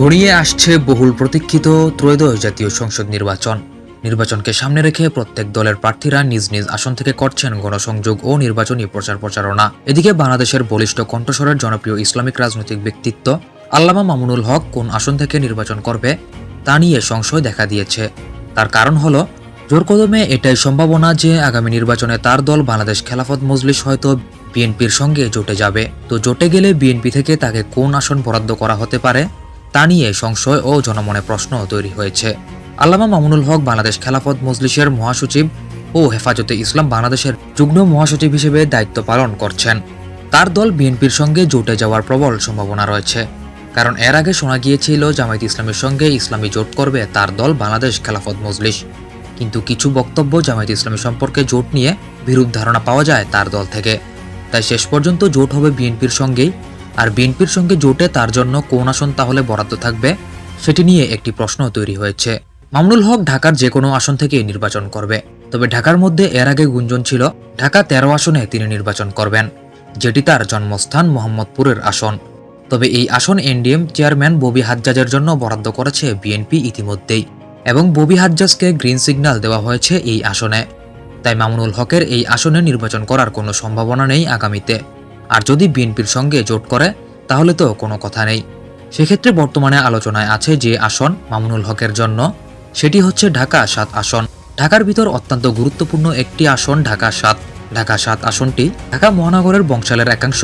ঘনিয়ে আসছে বহুল প্রতীক্ষিত ত্রয়োদশ জাতীয় সংসদ নির্বাচন। নির্বাচনকে সামনে রেখে প্রত্যেক দলের প্রার্থীরা নিজ নিজ আসন থেকে করছেন গণসংযোগ ও নির্বাচনী প্রচার প্রচারণা। এদিকে বাংলাদেশের বলিষ্ঠ কণ্ঠস্বরের জনপ্রিয় ইসলামিক রাজনৈতিক ব্যক্তিত্ব আল্লামা মামুনুল হক কোন আসন থেকে নির্বাচন করবে তা নিয়ে সংশয় দেখা দিয়েছে। তার কারণ হলো জোরকদমে এটাই সম্ভাবনা যে আগামী নির্বাচনে তার দল বাংলাদেশ খেলাফত মজলিস হয়তো বিএনপির সঙ্গে জোটে যাবে। তো জোটে গেলে বিএনপি থেকে তাকে কোন আসন বরাদ্দ করা হতে পারে? তা নিয়ে সংশয় ও জনমনে প্রশ্ন তৈরি হয়েছে। আল্লামা মামুনুল হক বাংলাদেশ খেলাফত মজলিসের মহাসচিব ও হেফাজতে ইসলাম বাংলাদেশের যুগ্ম মহাসচিব হিসেবে দায়িত্ব পালন করছেন। তার দল বিএনপির সঙ্গে জোটে যাওয়ার প্রবল সম্ভাবনা রয়েছে। কারণ এর আগে শোনা গিয়েছিল, জামায়াত ইসলামের সঙ্গে ইসলামী জোট করবে তার দল বাংলাদেশ খেলাফত মজলিস। কিন্তু কিছু বক্তব্য জামায়াত ইসলামী সম্পর্কে জোট নিয়ে বিরূপ ধারণা পাওয়া যায় তার দল থেকে। তাই শেষ পর্যন্ত জোট হবে বিএনপির সঙ্গেই আর বিএনপির সঙ্গে জোটে তার জন্য কোন আসন তাহলে বরাদ্দ থাকবে, সেটি নিয়ে একটি প্রশ্ন তৈরি হয়েছে। মামুনুল হক ঢাকার যে কোনো আসন থেকে নির্বাচন করবে, তবে ঢাকার মধ্যে এর আগে গুঞ্জন ছিল, ঢাকা তেরো আসনে তিনি নির্বাচন করবেন, যেটি তার জন্মস্থান মোহাম্মদপুরের আসন। তবে এই আসন এনডিএম চেয়ারম্যান ববি হাজ্জাজের জন্য বরাদ্দ করেছে বিএনপি ইতিমধ্যেই, এবং ববি হাজ্জাজকে গ্রিন সিগন্যাল দেওয়া হয়েছে এই আসনে। তাই মামুনুল হকের এই আসনে নির্বাচন করার কোনো সম্ভাবনা নেই আগামীতে। আর যদি বিএনপির সঙ্গে জোট করে, তাহলে তো কোনো কথা নেই। সেক্ষেত্রে বর্তমানে আলোচনায় আছে যে আসন মামুনুল হকের জন্য, সেটি হচ্ছে ঢাকা সাত আসন। ঢাকার ভিতর অত্যন্ত গুরুত্বপূর্ণ একটি আসন ঢাকা সাত। ঢাকা সাত আসনটি ঢাকা মহানগরের বংশালের একাংশ,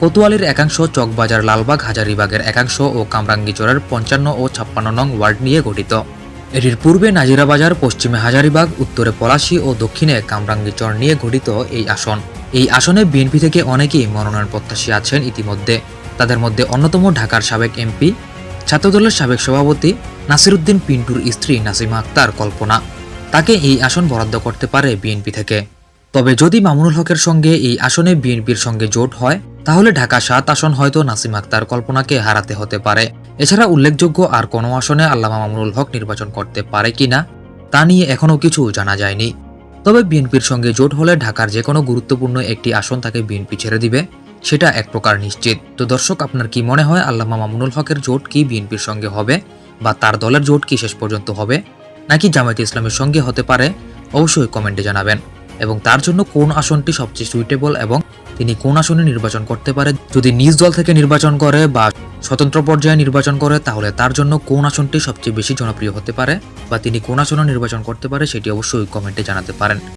কোতোয়ালির একাংশ, চকবাজার, লালবাগ, হাজারিবাগের একাংশ ও কামরাঙ্গীচরের পঞ্চান্ন ও ছাপ্পান্ন নং ওয়ার্ড নিয়ে গঠিত। এটির পূর্বে নাজিরাবাজার, পশ্চিমে হাজারিবাগ, উত্তরে পলাশী ও দক্ষিণে কামরাঙ্গীচর নিয়ে গঠিত এই আসন। এই আসনে বিএনপি থেকে অনেকেই মনোনয়ন প্রত্যাশী আছেন ইতিমধ্যে। তাদের মধ্যে অন্যতম ঢাকার সাবেক এমপি, ছাত্রদলের সাবেক সভাপতি নাসিরুদ্দিন পিন্টুর স্ত্রী নাসিমা আক্তার কল্পনা। তাকে এই আসন বরাদ্দ করতে পারে বিএনপি থেকে। তবে যদি মামুনুল হকের সঙ্গে এই আসনে বিএনপির সঙ্গে জোট হয়, তাহলে ঢাকা সাত আসন হয়তো নাসিম আক্তার কল্পনাকে হারাতে হতে পারে। এছাড়া উল্লেখযোগ্য আর কোনো আসনে আল্লামা মামুনুল হক নির্বাচন করতে পারে কিনা তা নিয়ে এখনও কিছু জানা যায়নি। তবে বিএনপির সঙ্গে জোট হলে ঢাকার যে কোনো গুরুত্বপূর্ণ একটি আসন তাকে বিএনপি ছেড়ে দিবে, সেটা এক প্রকার নিশ্চিত। তো দর্শক, আপনার কি মনে হয় আল্লামা মামুনুল হকের জোট কি বিএনপির সঙ্গে হবে বা তার দলের জোট কি শেষ পর্যন্ত হবে, নাকি জামায়াত ইসলামের সঙ্গে হতে পারে? অবশ্যই কমেন্টে জানাবেন। এবং তার জন্য কোন আসনটি সবচেয়ে সুইটেবল এবং তিনি কোন আসনে নির্বাচন করতে পারে। যদি নিজ দল থেকে নির্বাচন করে বা স্বতন্ত্র পর্যায়ে নির্বাচন করে, তাহলে তার জন্য কোন আসনটি সবচেয়ে বেশি জনপ্রিয় হতে পারে বা তিনি কোন আসনে নির্বাচন করতে পারে, সেটি অবশ্যই কমেন্টে জানাতে পারেন।